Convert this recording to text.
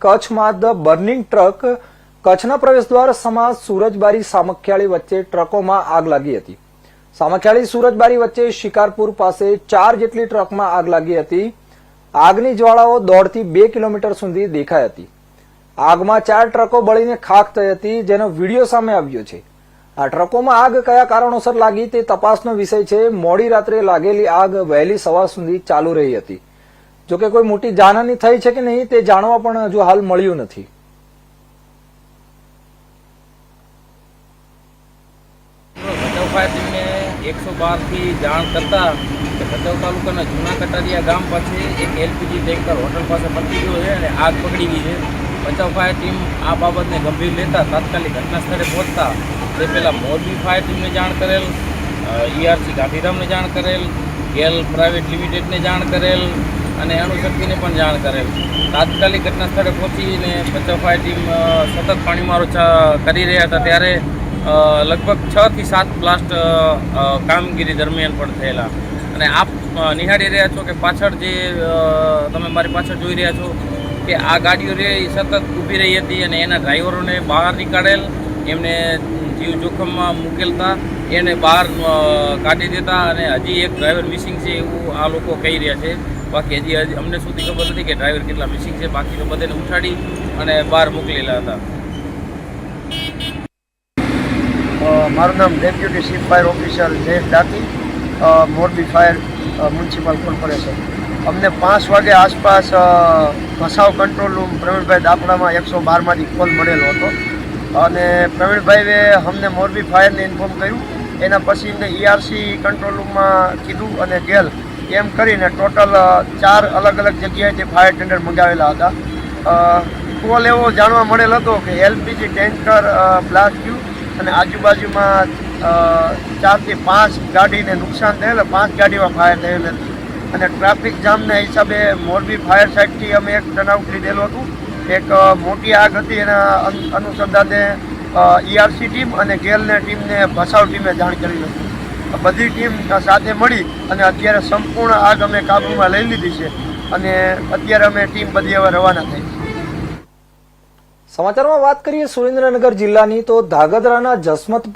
કચ્છમાં the burning truck કચ્છના પ્રવેશદ્વાર સમાજ સુરજબારી સામખિયાળી વચ્ચે ટ્રકોમાં આગ લાગી હતી. સામખિયાળી સુરજબારી વચ્ચે શિકારપુર પાસે ચાર જેટલી ટ્રકમાં આગ લાગી હતી. આગની જ્વાળાઓ દોઢથી બે કિલોમીટર સુધી દેખાઈ હતી. આગમાં ચાર ટ્રકો બળીને ખાખ થઈ હતી, જેનો વીડિયો સામે આવ્યો છે. આ ટ્રકોમાં આગ કયા કારણોસર લાગી તે તપાસનો વિષય છે. મોડી રાત્રે લાગેલી આગ વહેલી સવાર સુધી ચાલુ રહી હતી. જોકે કોઈ મોટી જાનહાની થઈ છે કે નહીં, તે જાણવા પણ હજુ હાલ મળ્યું નથી. ભચાઉ ફાયર ટીમને એકસો બારથી જાણ કરતા ભચાઉ તાલુકાના જૂના કટારિયા ગામ પાસે એક એલપીજી ટેન્કર હોટલ પાસે પતી ગયો છે અને આગ પકડી ગઈ છે. ભચાઉ ફાયર ટીમ આ બાબતને ગંભીર લેતા તાત્કાલિક ઘટના સ્થળે પહોંચતા તે પહેલાં મોરબી ફાયર ટીમને જાણ કરેલ ઈઆરસી ગાંધીધામને જાણ કરેલ ગેલ પ્રાઇવેટ લિમિટેડને જાણ કરેલ અને અણુશક્તિને પણ જાણ કરેલ તાત્કાલિક ઘટના સ્થળે પહોંચીને બચાવ ફાયર ટીમ સતત પાણીમારો કરી રહ્યા હતા ત્યારે લગભગ છ થી સાત બ્લાસ્ટ કામગીરી દરમિયાન પણ થયેલા. અને આપ નિહાળી રહ્યા છો કે પાછળ જે તમે મારી પાછળ જોઈ રહ્યા છો કે આ ગાડીઓ રે સતત ઊભી રહી હતી અને એના ડ્રાઈવરોને બહાર નીકાળેલ, એમને જીવ જોખમમાં મૂકેલતા, એને બહાર કાઢી દેતા અને હજી એક ડ્રાઈવર મિસિંગ છે એવું આ લોકો કહી રહ્યા છે. બાકી હજી અમને સુધી ખબર નથી કે ડ્રાઈવર કેટલા મિસિંગ છે. બાકી તો બધાને ઉઠાડી અને બહાર મોકલેલા હતા. મારું નામ ડેપ્યુટી ચીફ ફાયર ઓફિસર જે ડાકી મોરબી ફાયર મ્યુનિસિપલ કોર્પોરેશન. અમને પાંચ વાગે આસપાસ ભસાવ કંટ્રોલ રૂમ પ્રવીણભાઈ દાપડામાં એકસો બારમાંથી કોલ મળેલો હતો. અને પ્રવીણભાઈએ અમને મોરબી ફાયરને ઇન્ફોર્મ કર્યું. એના પછી એમને ઈઆરસી કંટ્રોલ રૂમમાં કીધું અને ગેલ એમ કરીને ટોટલ ચાર અલગ અલગ જગ્યાએથી ફાયર ટેન્ડર મંગાવેલા હતા. કોલ એવો જાણવા મળેલ હતો કે એલપીજી ટેન્કર બ્લાસ્ટ થયું અને આજુબાજુમાં ચારથી પાંચ ગાડીને નુકસાન થયેલ, પાંચ ગાડીમાં ફાયર થયેલ હતી. અને ટ્રાફિક જામના હિસાબે મોરબી ફાયર સાઇડથી અમે એક ટર્નઆઉટ લીધેલું હતું. એક મોટી આગ હતી એના અન- અનુસંધાને ઈઆરસી ટીમ અને ગેલને ટીમને ભસાવ ટીમે જાણ કરી હતી. બધી ટીમ સાથે મળી અને અત્યારે સંપૂર્ણ આગ અમે કાબૂમાં લઈ લીધી છે અને અત્યારે અમે ટીમ બધી હવે રવાના થઈ સમાચારમાં વાત કરીએ સુરેન્દ્રનગર જિલ્લાની તો ધાગધ્રાના જસમતપુર